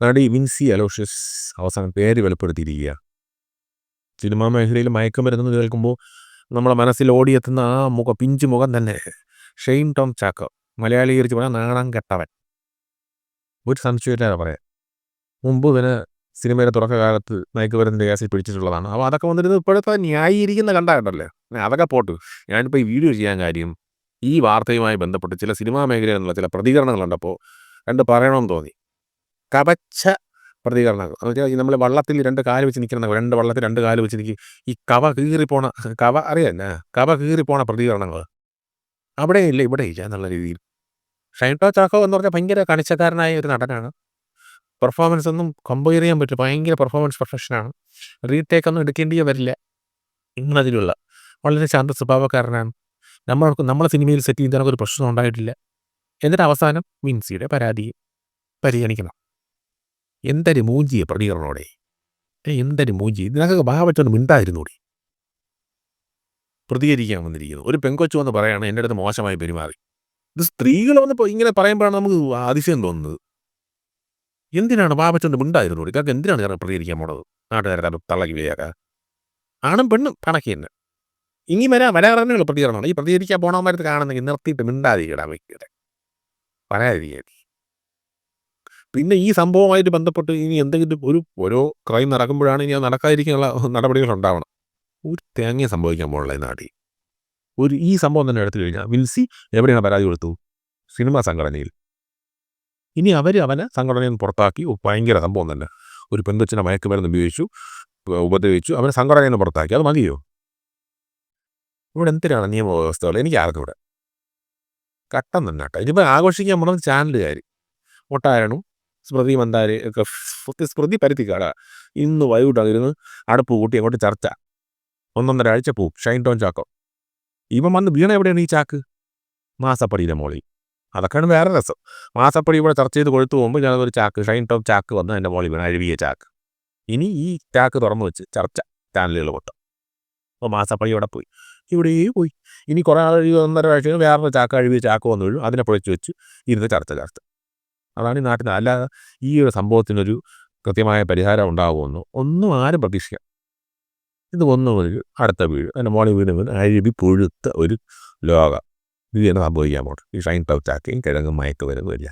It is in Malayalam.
നടി വിൻസി അലോഷ്യസ് അവസാനം പേര് വെളിപ്പെടുത്തിയിരിക്കുകയാണ് സിനിമാ മേഖലയിൽ മയക്കുമരുന്ന് കേൾക്കുമ്പോൾ നമ്മുടെ മനസ്സിൽ ഓടിയെത്തുന്ന ആ മുഖം പിഞ്ചു മുഖം തന്നെ. ഷെയ്ൻ ടോം ചാക്കോ മലയാളീകരിച്ച് പറഞ്ഞാൽ നാണം കെട്ടവൻ. ഒരു സംശയമില്ലാതെ പറയാം. മുമ്പ് ഇവന് സിനിമയുടെ തുടക്കകാലത്ത് മയക്കുമരുന്നിന്റെ കേസിൽ പിടിച്ചിട്ടുള്ളതാണ്. അപ്പോൾ അതൊക്കെ വന്നിരുന്നത് ഇപ്പോഴത്തെ ന്യായീകരിക്കുന്ന കണ്ടായിട്ടല്ലേ അതൊക്കെ പോട്ട്. ഞാനിപ്പോൾ ഈ വീഡിയോ ചെയ്യാൻ കാര്യം ഈ വാർത്തയുമായി ബന്ധപ്പെട്ട് ചില സിനിമാ മേഖലയിൽ നിന്നുള്ള ചില പ്രതികരണങ്ങളുണ്ടപ്പോൾ രണ്ട് പറയണമെന്ന് തോന്നി. കവച്ച പ്രതികരണങ്ങൾ. എന്ന് വെച്ചാൽ നമ്മൾ വള്ളത്തിൽ രണ്ട് കാൽ വെച്ച് നിൽക്കുന്ന രണ്ട് വള്ളത്തിൽ രണ്ട് കാൽ വെച്ച് നിൽക്കി ഈ കവ കീറിപ്പോണ കവ അറിയാം കവ കീറിപ്പോണ പ്രതികരണങ്ങൾ. അവിടെ ഇല്ല ഇവിടെ ഇല്ല എന്നുള്ള രീതിയിൽ. ഷൈൻടോ ചാക്കോ എന്ന് പറഞ്ഞാൽ ഭയങ്കര കണിച്ചക്കാരനായ ഒരു നടനാണ്. പെർഫോമൻസ് ഒന്നും കമ്പയർ ചെയ്യാൻ പറ്റും ഭയങ്കര പെർഫോമൻസ് പ്രൊഫഷനാണ്. റീടേക്ക് ഒന്നും എടുക്കേണ്ടിയേ വരില്ല. ഇങ്ങനതിലുള്ള വളരെ ശാന്ത സ്വഭാവക്കാരനാണ്. നമ്മൾക്ക് നമ്മളെ സിനിമയിൽ സെറ്റ് ചെയ്യുന്ന ഒരു പ്രശ്നം ഉണ്ടായിട്ടില്ല. എന്നിട്ട് അവസാനം വിൻസിയുടെ പരാതി പരിഗണിക്കണം. എന്തൊരു മൂഞ്ചിയ പ്രതികരണോടെ എന്തൊരു മൂഞ്ചി? ഇതിനൊക്കെ ഭാവറ്റൊന്ന് മിണ്ടായിരുന്നൂടി പ്രതികരിക്കാൻ വന്നിരിക്കുന്നു. ഒരു പെങ്കൊച്ചു വന്ന് പറയാണ് എന്റെ അടുത്ത് മോശമായി പെരുമാറി. ഇത് സ്ത്രീകൾ വന്ന് ഇങ്ങനെ പറയുമ്പോഴാണ് നമുക്ക് അതിശയം തോന്നുന്നത്. എന്തിനാണ് പാപച്ചൊന്ന് മിണ്ടായിരുന്നു കാക്ക എന്തിനാണ് ഞാൻ പ്രതികരിക്കാൻ പോണത്? നാട്ടുകാരെ തള്ളക്കി വേയാക്ക ആണും പെണ്ണും കണക്കി തന്നെ. ഇനി വരാ വരാറെന്നുള്ള പ്രതികരണമാണ്. ഈ പ്രതികരിക്കാൻ പോണമാരത്ത് കാണുന്നെങ്കിൽ നിർത്തിയിട്ട് മിണ്ടാതിരിക്കടാ വ്യക്തിയുടെ പറയാതിരിക്കുക പിന്നെ ഈ സംഭവമായിട്ട് ബന്ധപ്പെട്ട് ഇനി എന്തെങ്കിലും ഒരു ഓരോ ക്രൈം നടക്കുമ്പോഴാണ് ഇനി അത് നടക്കാതിരിക്കാനുള്ള നടപടികൾ ഉണ്ടാവണം. ഒരു തേങ്ങ സംഭവിക്കാൻ പോലുള്ള ഈ നാട്ടിൽ. ഒരു ഈ സംഭവം തന്നെ എടുത്തു കഴിഞ്ഞാൽ വിൽസി എവിടെയാണ് പരാതി കൊടുത്തു? സിനിമാ സംഘടനയിൽ. ഇനി അവർ അവനെ സംഘടനയിൽ നിന്ന് പുറത്താക്കി ഭയങ്കര സംഭവം തന്നെ. ഒരു പെൺകൊച്ചിനെ മയക്കുമരുന്ന് ഉപയോഗിച്ചു ഉപദ്രവിച്ചു അവനെ സംഘടനയിൽ നിന്ന് പുറത്താക്കി. അത് മതിയോ? ഇവിടെ എന്തിനാണ് നിയമവ്യവസ്ഥകൾ? എനിക്ക് ആർക്കും ഇവിടെ. കട്ടം തന്നെ കേട്ടോ. ഇനിയിപ്പോൾ ആഘോഷിക്കാൻ പോകുന്നത് ചാനലുകാർ ഒട്ടാരണും സ്മൃതി മന്ദാര് ഒക്കെ സ്മൃതി പരുത്തിക്കാട ഇന്ന് വൈകിട്ടായിരുന്നു അടുപ്പ് കൂട്ടി അങ്ങോട്ട് ചർച്ച. ഒന്നൊന്നര ആഴ്ച പോവും. ഷൈൻ ടോൺ ചാക്കോ. ഇവൻ വന്ന് വീണ എവിടെയാണ് ഈ ചാക്ക്? മാസപ്പടിയുടെ മോളി അതൊക്കെയാണ് വേറെ രസം. മാസപ്പടി ഇവിടെ ചർച്ച ചെയ്ത് കൊഴുത്തു പോകുമ്പോൾ ഞാനതൊരു ചാക്ക് ഷൈൻ ടോപ്പ് ചാക്ക് വന്ന് എന്റെ മോളി വീണ അഴുവിയ ചാക്ക്. ഇനി ഈ ചാക്ക് തുറന്നു വെച്ച് ചർച്ച ചാനലുകൾ മൊത്തം. അപ്പോൾ മാസപ്പടി ഇവിടെ പോയി. ഇവിടെ പോയി. ഇനി കുറേ ഒന്നര ആഴ്ച വേറൊരു ചാക്ക് അഴുവിയ ചാക്ക് വന്നു വീഴും. അതിനെ പൊളിച്ച് വെച്ച് ഇരുന്ന് ചർച്ച ചർച്ച. അതാണ് ഈ നാട്ടിൽ അല്ലാതെ ഈ ഒരു സംഭവത്തിനൊരു കൃത്യമായ പരിഹാരം ഉണ്ടാകുമെന്നോ ഒന്നും ആരും പ്രതീക്ഷിക്കാം. ഇത് ഒന്നും ഒരു അടുത്ത വീട് അതിന്റെ മോളി വീട് വീണ് അഴുവി പുഴുത്ത ഒരു ലോകം. ഇത് തന്നെ സംഭവിക്കാൻ പോകട്ടെ ഈ ഷൈൻ ടൗച്ചാക്കുകയും കിഴങ്ങും മയക്ക് വരുന്നില്ല